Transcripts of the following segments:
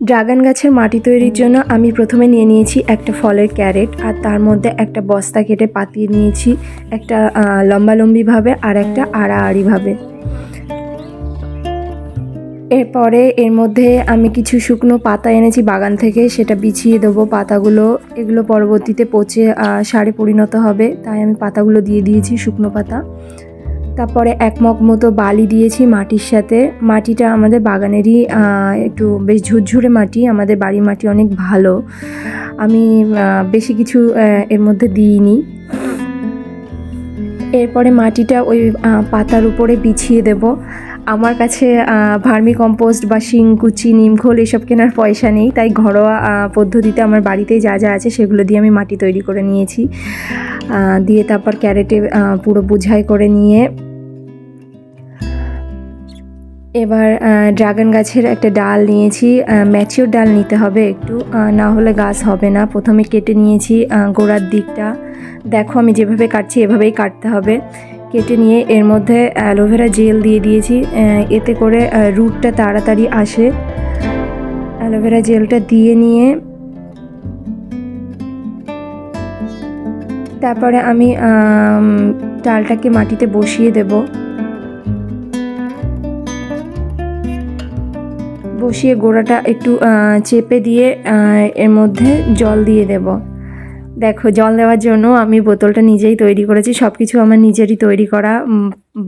Dragon গাছের মাটি তৈরির জন্য আমি প্রথমে নিয়ে নিয়েছি একটা ফলের ক্যারেট আর তার মধ্যে একটা বস্তা কেটে পাতিয়ে নিয়েছি একটা লম্বালম্বিভাবে আর একটা আড়াআড়িভাবে এরপরে এর মধ্যে আমি কিছু শুকনো পাতা এনেছি বাগান থেকে, সেটা বিছিয়ে দেবো পাতাগুলো। এগুলো পরবর্তীতে পচে সারে পরিণত হবে, তাই আমি পাতাগুলো দিয়ে দিয়েছি শুকনো পাতা। তারপরে এক মগ মতো বালি দিয়েছি মাটির সাথে। মাটিটা আমাদের বাগানেরই একটু বেশ ঝুরঝুরে মাটি, আমাদের বাড়ির মাটি অনেক ভালো। আমি বেশি কিছু এর মধ্যে দিইনি। এরপরে মাটিটা ওই পাতার উপরে বিছিয়ে দেব। আমার কাছে ভার্মি কম্পোস্ট বা শিংকুচি নিমখোল এসব কেনার পয়সা নেই, তাই ঘরোয়া পদ্ধতিতে আমার বাড়িতেই যা যা আছে সেগুলো দিয়ে আমি মাটি তৈরি করে নিয়েছি। দিয়ে তারপর ক্যারেটে পুরো বুঝাই করে নিয়ে এবার ড্রাগন গাছের একটা ডাল নিয়েছি। ম্যাচিওর ডাল নিতে হবে একটু। না হলে গাছ হবে না। প্রথমে কেটে নিয়েছি গোড়ার দিকটা। দেখো আমি যেভাবে কাটছি, এভাবেই কাটতে হবে। কেটে নিয়ে এর মধ্যে অ্যালোভেরা জেল দিয়ে দিয়েছি। এতে করে রুটটা তাড়াতাড়ি আসে। অ্যালোভেরা জেলটা দিয়ে নিয়ে তারপরে আমি, ডালটাকে মাটিতে বসিয়ে দেবো। বসিয়ে গোড়াটা একটু চেপে দিয়ে এর মধ্যে জল দিয়ে দেব। দেখো, জল দেওয়ার জন্য আমি বোতলটা নিজেই তৈরি করেছি। সব কিছু আমার নিজেরই তৈরি করা।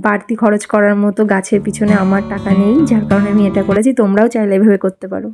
বাড়তি খরচ করার মতো গাছের পিছনে আমার টাকা নেই, যার কারণে আমি এটা করেছি। তোমরাও চাইলে এভাবে করতে পারো।